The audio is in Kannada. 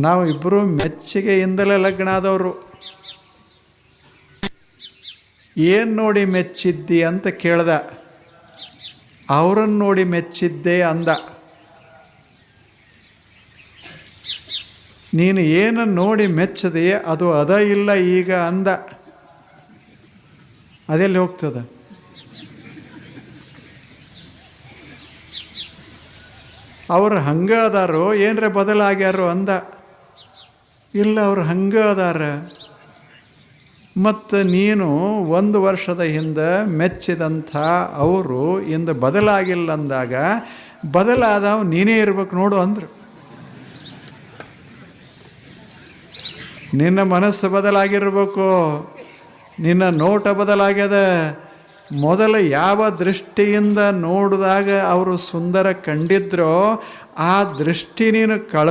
ನಾವು ಇಬ್ಬರು ಮೆಚ್ಚುಗೆಯಿಂದಲೇ ಲಗ್ನ ಆದವರು ಏನು ನೋಡಿ ಮೆಚ್ಚಿದ್ದಿ ಅಂತ ಕೇಳ್ದ. ಅವರನ್ನು ನೋಡಿ ಮೆಚ್ಚಿದ್ದೆ ಅಂದ. ನೀನು ಏನನ್ನು ನೋಡಿ ಮೆಚ್ಚದೆ ಅದು ಅದ ಇಲ್ಲ ಈಗ ಅಂದ. ಅದೆಲ್ಲಿ ಹೋಗ್ತದ? ಅವರು ಹಂಗ ಅದಾರೋ ಏನರ ಬದಲಾಗ್ಯಾರೋ ಅಂದ. ಇಲ್ಲ, ಅವ್ರು ಹಂಗೆ ಅದಾರ. ಮತ್ತು ನೀನು ಒಂದು ವರ್ಷದ ಹಿಂದೆ ಮೆಚ್ಚಿದಂಥ ಅವರು ಇಂದು ಬದಲಾಗಿಲ್ಲ ಅಂದಾಗ ಬದಲಾದವ್ ನೀನೇ ಇರ್ಬೇಕು ನೋಡು ಅಂದರು. ನಿನ್ನ ಮನಸ್ಸು ಬದಲಾಗಿರ್ಬೇಕು, ನಿನ್ನ ನೋಟ ಬದಲಾಗ್ಯದ. ಮೊದಲು ಯಾವ ದೃಷ್ಟಿಯಿಂದ ನೋಡಿದಾಗ ಅವರು ಸುಂದರ ಕಂಡಿದ್ರೋ ಆ ದೃಷ್ಟಿ ನೀನು ಕಳ